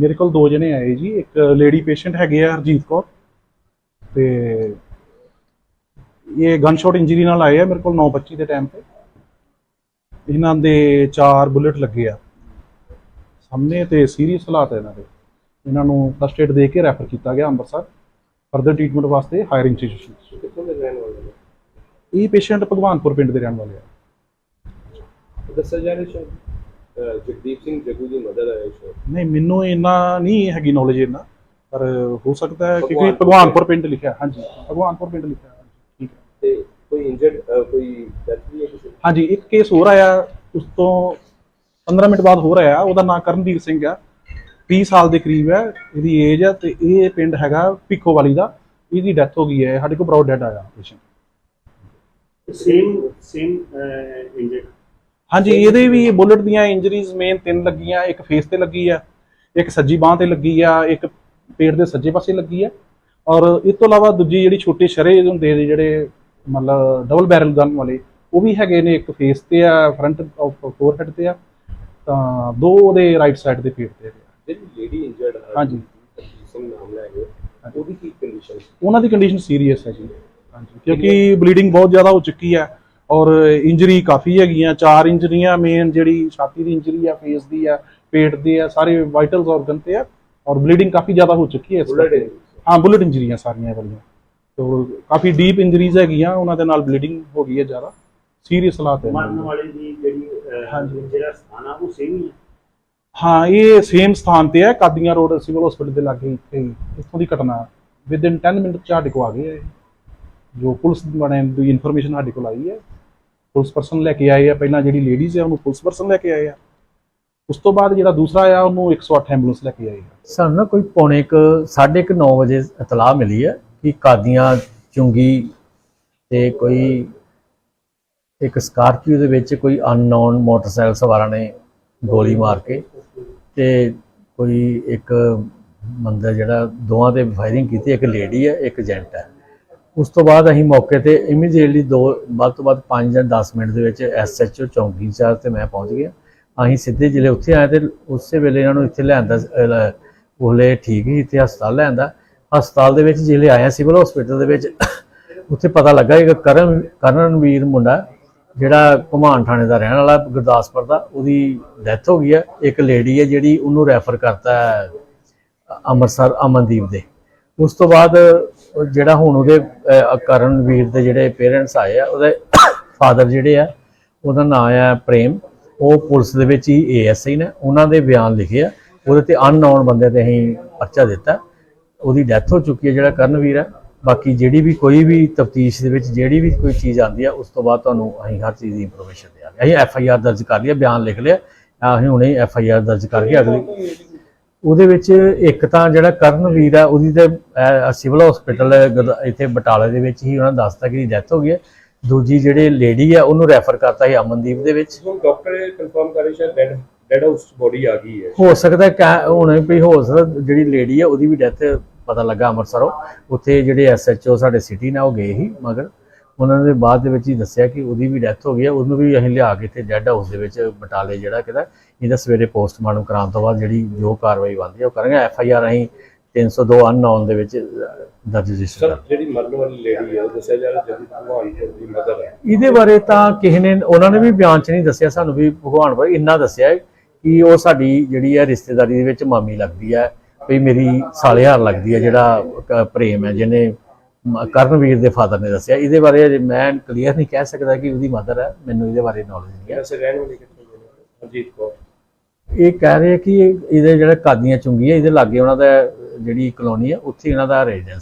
ਮੇਰੇ ਕੋਲ ਦੋ ਜਣੇ ਆਏ ਜੀ ਇੱਕ ਲੇਡੀ ਪੇਸ਼ੈਂਟ ਹੈਗੇ ਆ ਹਰਜੀਤ ਕੌਰ ਤੇ ਇਹ ਗਨ ਸ਼ਾਟ ਇੰਜਰੀ ਨਾਲ ਆਏ ਆ ਮੇਰੇ ਕੋਲ 9:25 ਦੇ ਟਾਈਮ ਤੇ। ਇਹਨਾਂ ਦੇ ਚਾਰ ਬੁਲੇਟ ਲੱਗੇ ਆ। ਸਾਹਮਣੇ ਤੇ ਸੀਰੀਅਸ ਹਾਲਾਤ ਹੈ ਇਹਨਾਂ ਦੇ। ਇਹਨਾਂ ਨੂੰ ਫਸਟ ਏਡ ਦੇ ਕੇ ਰੈਫਰ ਕੀਤਾ ਗਿਆ ਅੰਮ੍ਰਿਤਸਰ ਫਰਦਰ ਟ੍ਰੀਟਮੈਂਟ ਵਾਸਤੇ ਹਾਇਰ ਇੰਸਟੀਟਿਊਸ਼ਨ ਕਿੱਥੋਂ ਦੇ ਰਹਿਣ ਵਾਲੇ ਨੇ? ਇਹ ਪੇਸ਼ੈਂਟ ਭਗਵਾਨਪੁਰ ਪਿੰਡ ਦੇ ਰਹਿਣ ਵਾਲੇ ਆ। ਦੱਸਿਆ ਜਾ ਰਿਹਾ ਸ਼ਾਇਦ। ਜਗਦੀਪ ਸਿੰਘ ਜੱਗੂ ਦੀ ਮਦਦ ਹੈ ਸ਼ਾਇਦ ਨਹੀਂ ਮੈਨੂੰ ਇੰਨਾ ਨਹੀਂ ਹੈਗੀ ਨੌਲੇਜ ਇੰਨਾ ਪਰ ਹੋ ਸਕਦਾ ਹੈ ਕਿਉਂਕਿ ਭਗਵਾਨਪੁਰ ਪਿੰਡ। ਲਿਖਿਆ ਹਾਂਜੀ ਭਗਵਾਨਪੁਰ ਪਿੰਡ ਲਿਖਿਆ ਹਾਂਜੀ, ਠੀਕ ਹੈ। ਤੇ ਕੋਈ ਇੰਜਰਡ ਕੋਈ ਡੈਥ ਵੀ ਹੈ ਕਿਸੇ ਦੀ? ਹਾਂਜੀ ਇੱਕ ਕੇਸ ਹੋਰ ਆਇਆ ਉਸ ਤੋਂ 15 ਮਿੰਟ ਬਾਅਦ ਹੋਰ ਆਇਆ ਉਹਦਾ ਨਾਮ ਕਰਨਵੀਰ ਸਿੰਘ ਆ 30 ਸਾਲ ਦੇ ਕਰੀਬ ਹੈ ਇਹਦੀ ਏਜ ਹੈ ਤੇ ਇਹ ਪਿੰਡ ਹੈਗਾ ਪਿੱਖੋ ਵਾਲੀ ਦਾ ਇਹਦੀ ਡੈਥ ਹੋ ਗਈ ਹੈ ਸਾਡੇ ਕੋਲ ਬਰਾਊਡ ਡੈਡ ਆਇਆ ਪੇਸ਼ੈਂਟ ਸੇਮ ਸੇਮ ਇੰਜਰਡ ਹਾਂਜੀ ਇਹਦੇ ਵੀ ਬੁਲਟ ਦੀਆਂ ਇੰਜਰੀਜ਼ ਮੇਨ ਤਿੰਨ ਲੱਗੀਆਂ ਇੱਕ ਫੇਸ ਤੇ ਲੱਗੀ ਆ ਇੱਕ ਸੱਜੀ ਬਾਹ ਤੇ ਲੱਗੀ ਆ ਇੱਕ ਪੇਟ ਦੇ ਸੱਜੇ ਪਾਸੇ ਲੱਗੀ ਆ। ਔਰ ਇਸ ਤੋਂ ਇਲਾਵਾ ਦੂਜੀ ਜਿਹੜੀ ਛੋਟੇ ਸ਼ਰੇ ਹੁੰਦੇ ਨੇ ਜਿਹੜੇ ਮਤਲਬ ਡਬਲ ਬੈਰਲ ਗਨ ਵਾਲੇ ਉਹ ਵੀ ਹੈਗੇ ਨੇ ਇੱਕ ਫੇਸ ਤੇ ਆ ਫਰੰਟ ਆਫ ਫੋਰਹੈਡ ਤੇ ਆ ਤਾਂ ਦੋ ਉਹਦੇ ਰਾਈਟ ਸਾਈਡ ਦੇ ਪੇਟ ਤੇ ਆ। ਜਿਹੜੀ ਲੇਡੀ ਇੰਜਰਡ ਹੈ ਹਾਂਜੀ। ਸਿੰਘ ਨਾਮ ਲੈ ਗਏ ਉਹਦੀ ਕੀ ਕੰਡੀਸ਼ਨ ਉਹਨਾਂ ਦੀ ਕੰਡੀਸ਼ਨ ਸੀਰੀਅਸ ਹੈ ਜੀ। ਹਾਂਜੀ ਕਿਉਂਕਿ ਬਲੀਡਿੰਗ ਬਹੁਤ ਜ਼ਿਆਦਾ ਹੋ ਚੁੱਕੀ ਹੈ ਔਰ ਇੰਜਰੀ ਕਾਫੀ ਹੈਗੀਆਂ ਚਾਰ ਇੰਜਰੀਆਂ ਮੇਨ ਜਿਹੜੀ ਛਾਤੀ ਦੀ ਇੰਜਰੀ ਆ ਫੇਸ ਦੀ ਆ ਪੇਟ ਦੀ ਆ ਸਾਰੇ ਵਾਈਟਲਸ ਆਰਗਨ ਤੇ ਆ ਔਰ ਬਲੀਡਿੰਗ ਕਾਫੀ ਜ਼ਿਆਦਾ ਹੋ ਚੁੱਕੀ ਹੈ ਇਸ ਕਰਕੇ। ਹਾਂ ਬੁਲਟ ਇੰਜਰੀਆਂ ਸਾਰੀਆਂ ਵਾਲੀਆਂ ਤੋਂ ਕਾਫੀ ਡੀਪ ਇੰਜਰੀਜ਼ ਹੈਗੀਆਂ ਉਹਨਾਂ ਦੇ ਨਾਲ ਬਲੀਡਿੰਗ ਹੋ ਗਈ ਹੈ ਜ਼ਿਆਦਾ। ਸੀਰੀਅਸ ਹਾਲਾਤ ਹੈ। ਮਰਨ ਵਾਲੇ ਦੀ ਜਿਹੜੀ ਹਾਂਜੀ। ਜਿਹੜਾ ਸਥਾਨ ਆ ਉਹ ਸੇਮ ਹੀ ਹੈ ਹਾਂ ਇਹ ਸੇਮ ਸਥਾਨ ਤੇ ਹੈ ਕਾਦੀਆਂ ਰੋਡ ਸਿਵਲ ਹਸਪੀਟਲ ਦੇ ਲਾਗੇ ਇੱਥੇ ਹੀ ਇੱਥੋਂ ਦੀ ਘਟਨਾ। ਵਿਦ ਇਨ 10 ਮਿੰਟ ਸਾਡੇ ਕੋਲ ਆ ਹੈ ਇਹ। ਜੋ ਪੁਲਿਸ ਦੀ ਇਨਫੋਰਮੇਸ਼ਨ ਸਾਡੇ ਕੋਲ ਆਈ ਹੈ। ਪੁਲਿਸ ਪਰਸਨ ਲੈ ਕੇ ਆਏ ਆ, ਪਹਿਲਾਂ ਜਿਹੜੀ ਲੇਡੀਜ਼ ਹੈ ਉਹਨੂੰ ਪੁਲਿਸ ਪਰਸਨ ਲੈ ਕੇ ਆਏ ਆ। ਉਸ ਤੋਂ ਬਾਅਦ ਜਿਹੜਾ ਦੂਸਰਾ ਆ, ਉਹਨੂੰ 108 ਐਂਬੂਲੈਂਸ ਲੈ ਕੇ ਆਏ ਆ। ਸਾਨੂੰ ਨਾ ਕੋਈ ਪੌਣੇ ਕੁ ਸਾਢੇ ਕੁ 9 ਵਜੇ ਇਤਲਾਹ ਮਿਲੀ ਹੈ ਕਿ ਕਾਦੀਆਂ ਚੁੰਗੀ ਤੇ ਕੋਈ ਇੱਕ ਸਕਾਰਪੀਓ ਦੇ ਵਿੱਚ ਕੋਈ ਅਨਨੋਨ ਮੋਟਰਸਾਈਕਲ ਸਵਾਰਾਂ ਨੇ ਗੋਲੀ ਮਾਰ ਕੇ ਤੇ ਕੋਈ ਇੱਕ ਬੰਦਾ ਜਿਹੜਾ ਦੋਵਾਂ ਤੇ ਫਾਇਰਿੰਗ ਕੀਤੀ, ਇੱਕ ਲੇਡੀ ਹੈ ਇੱਕ ਜੈਂਟ ਹੈ ਉਸ ਤੋਂ ਬਾਅਦ ਅਸੀਂ ਮੌਕੇ ਤੇ ਇਮੀਡੀਏਟਲੀ ਦੋ, ਵੱਧ ਤੋਂ ਵੱਧ 5 ਜਾਂ 10 ਮਿੰਟ ਦੇ ਵਿੱਚ ਐਸਐਚਓ ਚੌਂਕੀ ਇੰਚਾਰਜ ਤੇ ਮੈਂ ਪਹੁੰਚ ਗਿਆ। ਅਸੀਂ ਸਿੱਧੇ ਜ਼ਿਲ੍ਹੇ ਉੱਥੇ ਆਏ ਤੇ ਉਸੇ ਵੇਲੇ ਇਹਨਾਂ ਨੂੰ ਇੱਥੇ ਲਿਆਂਦਾ ਉਹਲੇ ਠੀਕ ਹੀ ਇੱਥੇ ਹਸਪਤਾਲ ਲਿਆਂਦਾ। ਹਸਪਤਾਲ ਦੇ ਵਿੱਚ ਜਿਹੜੇ ਆਇਆ ਸਿਵਲ ਹਸਪੀਟਲ ਦੇ ਵਿੱਚ। ਉੱਥੇ ਪਤਾ ਲੱਗਾ ਕਿ ਕਰਨ, ਕਰਨਵੀਰ ਮੁੰਡਾ, ਜਿਹੜਾ ਘੁਮਾਨ ਥਾਣੇ ਦਾ ਰਹਿਣ ਵਾਲਾ, ਗੁਰਦਾਸਪੁਰ ਦਾ, ਉਹਦੀ ਡੈਥ ਹੋ ਗਈ ਹੈ ਇੱਕ ਲੇਡੀ ਹੈ ਜਿਹੜੀ ਉਹਨੂੰ ਰੈਫਰ ਕਰਤਾ ਅੰਮ੍ਰਿਤਸਰ ਅਮਨਦੀਪ ਦੇ। ਉਸ ਤੋਂ ਬਾਅਦ ਜਿਹੜਾ ਹੁਣ ਉਹਦੇ ਅਹ, ਕਰਨਵੀਰ ਦੇ ਜਿਹੜੇ ਪੇਰੈਂਟਸ ਆਏ ਆ ਉਹਦੇ ਫਾਦਰ ਜਿਹੜੇ ਆ ਉਹਦਾ ਨਾਮ ਆ ਪ੍ਰੇਮ। ਉਹ ਪੁਲਿਸ ਦੇ ਵਿੱਚ ਹੀ ਏਐਸਆਈ ਨੇ। ਉਹਨਾਂ ਦੇ ਬਿਆਨ ਲਿਖੇ ਆ। ਉਹਦੇ ਤੇ ਅਨਨੋਨ ਬੰਦੇ ਤੇ ਅਸੀਂ ਪਰਚਾ ਦਿੱਤਾ। ਉਹਦੀ ਡੈਥ ਹੋ ਚੁੱਕੀ ਹੈ ਜਿਹੜਾ ਕਰਨਵੀਰ ਹੈ ਬਾਕੀ ਜਿਹੜੀ ਵੀ ਕੋਈ ਵੀ ਤਫਤੀਸ਼ ਦੇ ਵਿੱਚ ਜਿਹੜੀ ਵੀ ਕੋਈ ਚੀਜ਼ ਆਉਂਦੀ ਆ ਉਸ ਤੋਂ ਬਾਅਦ ਤੁਹਾਨੂੰ ਅਸੀਂ ਹਰ ਚੀਜ਼ ਦੀ ਇਨਫੋਰਮੇਸ਼ਨ ਦਿਆਂਗੇ। ਅਸੀਂ ਐਫ ਆਈ ਆਰ ਦਰਜ ਕਰ ਲਿਆ ਬਿਆਨ ਲਿਖ ਲਿਆ। ਅਸੀਂ ਹੁਣੇ ਐਫ ਆਈ ਆਰ ਦਰਜ ਕਰਕੇ ਅਗਲੀ ਉਹਦੇ ਵਿੱਚ ਇੱਕ ਤਾਂ ਜਿਹੜਾ ਕਰਨਵੀਰ ਹੈ ਉਹਦੀ ਤੇ ਸਿਵਲ ਹਸਪੀਟਲ ਇੱਥੇ ਬਟਾਲੇ ਦੇ ਵਿੱਚ ਹੀ ਉਹਨਾਂ ਦੱਸਤਾ ਕਿ ਡੈਥ ਹੋ ਗਈ ਹੈ। ਦੂਜੀ ਜਿਹੜੀ ਲੇਡੀ ਹੈ ਉਹਨੂੰ ਰੈਫਰ ਕਰਤਾ ਸੀ ਅਮਨਦੀਪ ਦੇ ਵਿੱਚ। ਹੁਣ ਡਾਕਟਰ ਕਨਫਰਮ ਕਰੇ ਸ਼ਾਇਦ ਡੈਡ ਡੈਡ ਹਾਊਸ ਬੋਡੀ ਆ ਗਈ ਹੈ। ਹੋ ਸਕਦਾ ਹੈ ਕਿ ਹੁਣ ਵੀ ਹੋ ਸਕਦਾ ਜਿਹੜੀ ਲੇਡੀ ਹੈ ਉਹਦੀ ਵੀ ਡੈਥ ਪਤਾ ਲੱਗਾ ਅੰਮ੍ਰਿਤਸਰੋਂ। ਉੱਥੇ ਜਿਹੜੇ ਐਸਐਚਓ ਸਾਡੇ ਸਿਟੀ ਨੇ ਉਹ ਗਏ ਸੀ ਮਗਰ। ਉਹਨਾਂ ਨੇ ਬਾਅਦ ਦੇ ਵਿੱਚ ਹੀ ਦੱਸਿਆ ਕਿ ਉਹਦੀ ਵੀ ਡੈਥ ਹੋ ਗਈ ਹੈ ਉਹਨੂੰ ਵੀ ਅਸੀਂ ਲਿਆ ਕੇ ਇੱਥੇ ਡੈੱਡ ਹਾਊਸ ਦੇ ਵਿੱਚ ਬਟਾਲੇ ਜਿਹੜਾ ਕਿਦਾ ਇਹਦਾ ਸਵੇਰੇ ਪੋਸਟਮਾਰਟਮ ਕਰਾਉਣ ਤੋਂ ਬਾਅਦ ਜਿਹੜੀ ਜੋ ਕਾਰਵਾਈ ਬਣਦੀ ਹੈ ਉਹ ਕਰਾਂਗੇ। ਐਫ ਆਈ ਆਰ ਅਸੀਂ 302 ਅਨਨੋਨ ਦੇ ਵਿੱਚ ਦਰਜ ਰਜਿਸਟਰ ਜਿਹੜੀ ਮਰਨ ਵਾਲੀ ਲੇਡੀ ਹੈ ਉਹ ਦੱਸਿਆ ਜਾ ਰਿਹਾ ਜਗਦੀਪ ਭਗਵਾਨਪੁਰ ਦੀ ਮਦਰ ਹੈ। ਇਹਦੇ ਬਾਰੇ ਤਾਂ ਕਿਸੇ ਨੇ ਉਹਨਾਂ ਨੇ ਵੀ ਬਿਆਨ 'ਚ ਨਹੀਂ ਦੱਸਿਆ ਸਾਨੂੰ ਵੀ ਭਗਵਾਨ ਬਾਰੇ ਇੰਨਾ ਦੱਸਿਆ ਕਿ ਉਹ ਸਾਡੀ ਜਿਹੜੀ ਹੈ ਰਿਸ਼ਤੇਦਾਰੀ ਦੇ ਵਿੱਚ ਮਾਮੀ ਲੱਗਦੀ ਹੈ ਵੀ ਮੇਰੀ ਸਾਲੇਹਾਰ ਲੱਗਦੀ ਹੈ ਜਿਹੜਾ ਪ੍ਰੇਮ ਹੈ ਜਿਹਨੇ ਕਰਨਵੀਰ ਦੇ ਫਾਦਰ ਨੇ ਦੱਸਿਆ। ਇਹਦੇ ਬਾਰੇ ਅਜੇ ਮੈਂ ਕਲੀਅਰ ਨਹੀਂ ਕਹਿ ਸਕਦਾ ਕਿ ਉਹਦੀ ਮਦਰ ਹੈ। ਮੈਨੂੰ ਇਹਦੇ ਬਾਰੇ ਨੌਲੇਜ ਨਹੀਂ ਹੈ। ਰਹਿਣ ਵਾਲੀ ਕਿੱਥੋਂ ਦੇ ਹਰਜੀਤ ਕੌਰ। ਇਹ ਕਹਿ ਰਹੇ ਕਿ ਇਹ- ਇਹਦੇ ਜਿਹੜੇ ਕਾਦੀਆਂ ਚੁੰਗੀ ਹੈ ਇਹਦੇ ਲਾਗੇ ਉਹਨਾਂ ਦਾ ਜਿਹੜੀ ਕਲੋਨੀ ਹੈ ਉੱਥੇ ਇਹਨਾਂ ਦਾ ਰੈਜ਼ੀਡੈਂਸ